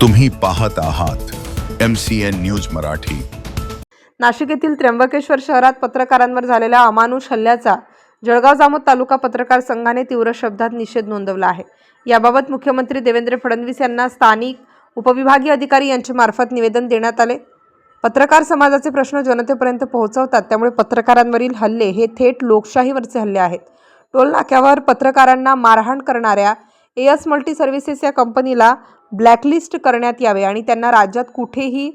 तुम्ही पाहत आहात M C N news Marathi. Nashik येथील त्र्यंबकेश्वर शहरात पत्रकारांवर झालेल्या अमानुष हल्ल्याचा जळगाव जामोद तालुका पत्रकार संघाने तीव्र शब्दात निषेध नोंदवला आहे. याबाबत मुख्यमंत्री देवेंद्र फडणवीस यांना स्थानिक उपविभागीय अधिकारी यांच्या मार्फत निवेदन देण्यात आले. पत्रकार समाजाचे प्रश्न जनतेपर्यंत पोहोचवतात त्यामुळे पत्रकारांवरील हल्ले हे थेट लोकशाहीवरचे हल्ले आहेत. टोल नाक्यावर पत्रकारांना मारहाण करणाऱ्या एस मल्टी सर्व्हिसेस या कंपनीला ब्लॅकलिस्ट करण्यात यावे आणि त्यांना राज्यात कुठेही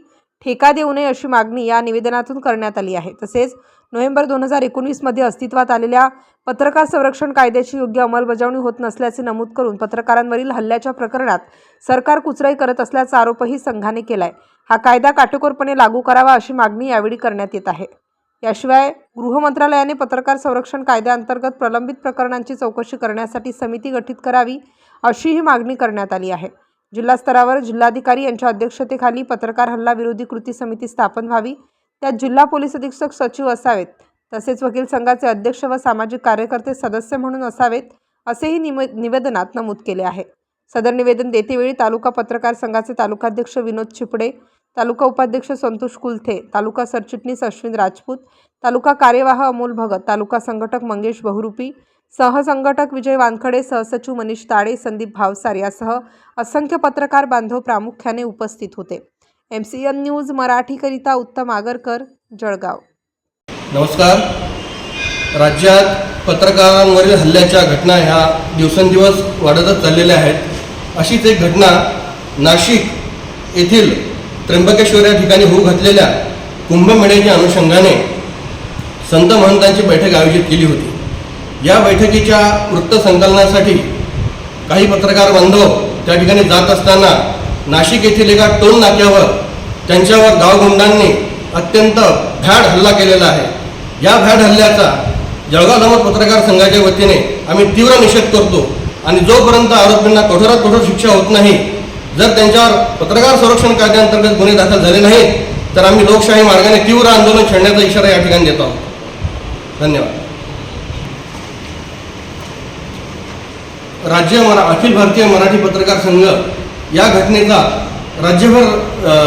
ठेका देऊ नये अशी मागणी या निवेदनातून करण्यात आली आहे. तसेच नोव्हेंबर दोन हजार एकोणीसमध्ये अस्तित्वात आलेल्या पत्रकार संरक्षण कायद्याची योग्य अंमलबजावणी होत नसल्याचे नमूद करून पत्रकारांवरील हल्ल्याच्या प्रकरणात सरकार कुचराई करत असल्याचा आरोपही संघाने केलाय. हा कायदा काटेकोरपणे लागू करावा अशी मागणी यावेळी करण्यात येत आहे. याशिवाय गृहमंत्रालयाने पत्रकार संरक्षण कायद्याअंतर्गत प्रलंबित प्रकरणांची चौकशी करण्यासाठी समिती गठीत करावी अशीही मागणी करण्यात आली आहे. जिल्हा स्तरावर जिल्हाधिकारी यांच्या अध्यक्षतेखाली पत्रकार हल्ला विरोधी कृती समिती स्थापन व्हावी त्यात जिल्हा पोलीस अधीक्षक सचिव असावेत तसेच वकील संघाचे अध्यक्ष व सामाजिक कार्यकर्ते सदस्य म्हणून असावेत असेही निम निवेदनात नमूद केले आहे. सदर निवेदन देतेवेळी तालुका पत्रकार संघाचे तालुकाध्यक्ष विनोद चिपडे तालुका उपाध्यक्ष संतोष कुलथे तालुका सरचिटणीस अश्विन राजपूत तालुका कार्यवाह अमोल भगत तालुका संघटक मंगेश बहुरूपी सहसंघटक विजय वानखडे सहसचिव मनीष ताडे संदीप भावसार यासह असंख्य पत्रकार बांधव प्रामुख्याने उपस्थित होते. एम सी एन न्यूज मराठीकरिता उत्तम आगरकर जळगाव. नमस्कार. राज्यात पत्रकारांवरील हल्ल्याच्या घटना ह्या दिवसेंदिवस वाढतच चाललेल्या आहेत. अशीच एक घटना नाशिक येथील त्र्यंबकेश्वर या ठिकाणी होऊ घातलेल्या कुंभमेळ्याच्या अनुषंगाने संत महंतांची बैठक आयोजित केली होती. या बैठकीच्या वृत्तसंकलनासाठी काही पत्रकार बांधव त्या ठिकाणी जात असताना नाशिक येथील एका टोल नाक्यावर त्यांच्यावर गावगुंडांनी अत्यंत भ्याड हल्ला केलेला आहे. या भ्याड हल्ल्याचा जळगाव धर्म पत्रकार संघाच्या वतीने आम्ही तीव्र निषेध करतो आणि जोपर्यंत आरोपींना कठोरात कठोर शिक्षा होत नाही जर त्यांच्यावर पत्रकार संरक्षण कायद्याअंतर्गत गुन्हे दाखल झाले नाहीत तर आम्ही लोकशाही मार्गाने तीव्र आंदोलन छेडण्याचा इशारा या ठिकाणी देतो आहोत. धन्यवाद. राज्य मरा अखिल भारतीय मराठी पत्रकार संघ या घटनेचा राज्यभर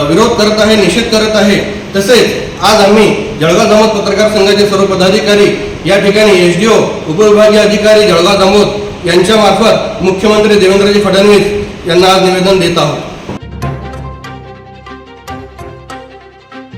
विरोध करत आहे निषेध करत आहे. तसेच आज आम्ही जळगाव जामोद पत्रकार संघाचे सर्व पदाधिकारी या ठिकाणी एस डी ओ उपविभागीय अधिकारी जळगाव जामोद यांच्यामार्फत मुख्यमंत्री देवेंद्रजी फडणवीस यांना आज निवेदन देत आहोत